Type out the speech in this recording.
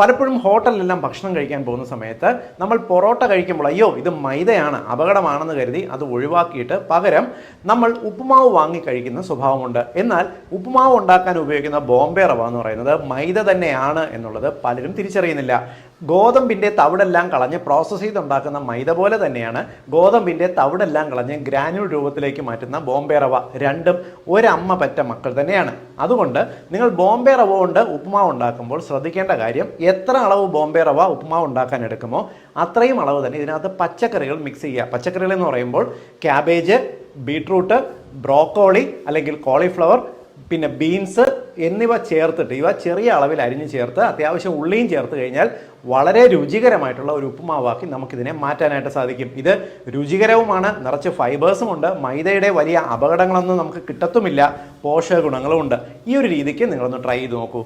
പലപ്പോഴും ഹോട്ടലിലെല്ലാം ഭക്ഷണം കഴിക്കാൻ പോകുന്ന സമയത്ത് നമ്മൾ പൊറോട്ട കഴിക്കുമ്പോൾ അയ്യോ ഇത് മൈദയാണ് അപകടമാണെന്ന് കരുതി അത് ഒഴിവാക്കിയിട്ട് പകരം നമ്മൾ ഉപ്പുമാവ് വാങ്ങി കഴിക്കുന്ന സ്വഭാവമുണ്ട്. എന്നാൽ ഉപ്പുമാവ് ഉണ്ടാക്കാൻ ഉപയോഗിക്കുന്ന ബോംബെ റവ എന്ന് പറയുന്നത് മൈദ തന്നെയാണ് എന്നുള്ളത് പലരും തിരിച്ചറിയുന്നില്ല. ഗോതമ്പിന്റെ തവിടെല്ലാം കളഞ്ഞ് പ്രോസസ്സ് ചെയ്തുണ്ടാക്കുന്ന മൈദ പോലെ തന്നെയാണ് ഗോതമ്പിന്റെ തവിടെല്ലാം കളഞ്ഞ് ഗ്രാനുൾ രൂപത്തിലേക്ക് മാറ്റുന്ന ബോംബെ റവ. രണ്ടും ഒരമ്മ പറ്റ മക്കൾ തന്നെയാണ്. അതുകൊണ്ട് നിങ്ങൾ ബോംബെ റവ കൊണ്ട് ഉപ്പുമാവ് ഉണ്ടാക്കുമ്പോൾ ശ്രദ്ധിക്കേണ്ട കാര്യം എത്ര അളവ് ബോംബെ റവ ഉപ്പുമാവ് ഉണ്ടാക്കാൻ എടുക്കുമോ അത്രയും അളവ് തന്നെ ഇതിനകത്ത് പച്ചക്കറികൾ മിക്സ് ചെയ്യുക. പച്ചക്കറികൾ എന്ന് പറയുമ്പോൾ ക്യാബേജ് ബീട്രൂട്ട് ബ്രോക്കോളി അല്ലെങ്കിൽ കോളിഫ്ലവർ പിന്നെ ബീൻസ് എന്നിവ ചേർത്തിട്ട് ഇവ ചെറിയ അളവിൽ അരിഞ്ഞ് ചേർത്ത് അത്യാവശ്യം ഉള്ളിയും ചേർത്ത് കഴിഞ്ഞാൽ വളരെ രുചികരമായിട്ടുള്ള ഒരു ഉപ്പുമാവാക്കി നമുക്കിതിനെ മാറ്റാനായിട്ട് സാധിക്കും. ഇത് രുചികരവുമാണ് നിറച്ച് ഫൈബേഴ്സും ഉണ്ട്. മൈദയുടെ വലിയ അപകടങ്ങളൊന്നും നമുക്ക് കിട്ടത്തുമില്ല. പോഷക ഗുണങ്ങളും ഉണ്ട്. ഈ ഒരു രീതിക്ക് നിങ്ങളൊന്ന് ട്രൈ ചെയ്ത് നോക്കൂ.